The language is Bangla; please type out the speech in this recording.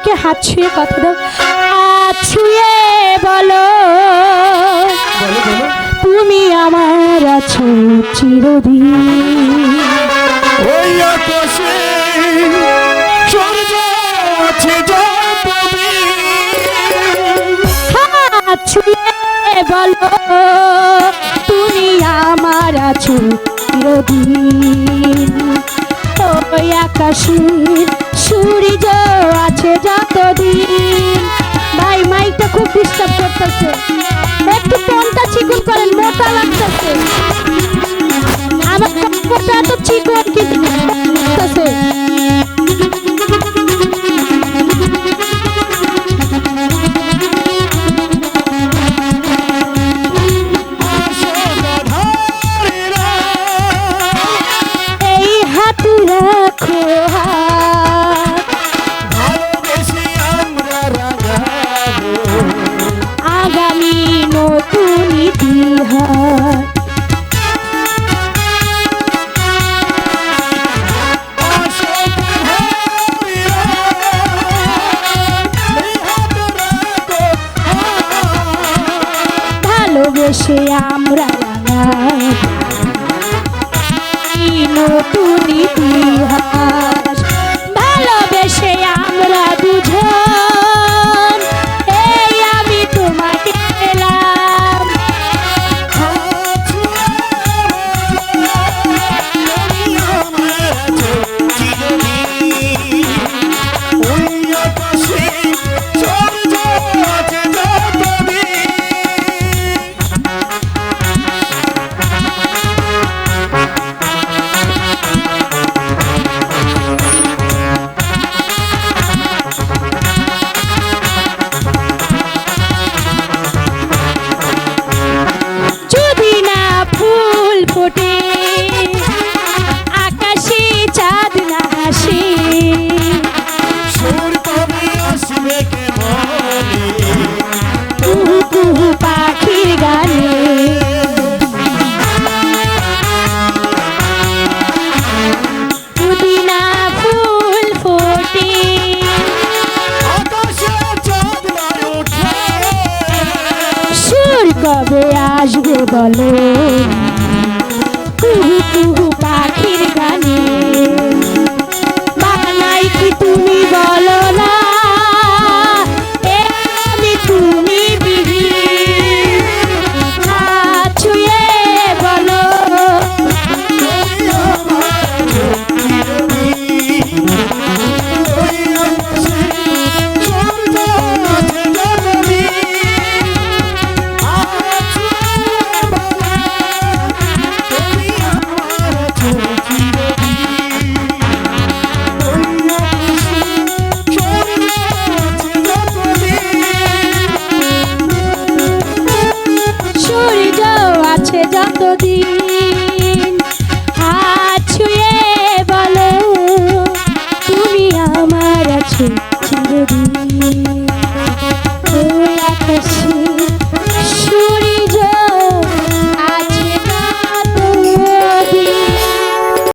আমাকে হাত ছুঁয়ে কথা দাও। হাত ছুঁয়ে বলো। তুমি আমার আছো চিরদিন। ওই আকাশে সূর্য আছে হাত ছুঁয়ে বলো। তুমি আমার আছো চিরদিন। আকাশের সূর্য আছে যতদিন। ভাই, মাইকটা খুব ডিস্টার্ব করতেছে। একটু ফোনটা চিকুন করেন, মোটা লাগতেছে। আমার ফোনটা তো চিকুন কিন্তু ভালোবেসে আমরা নতুন ইতিহাস। কবে আসবে বলো? যতদিন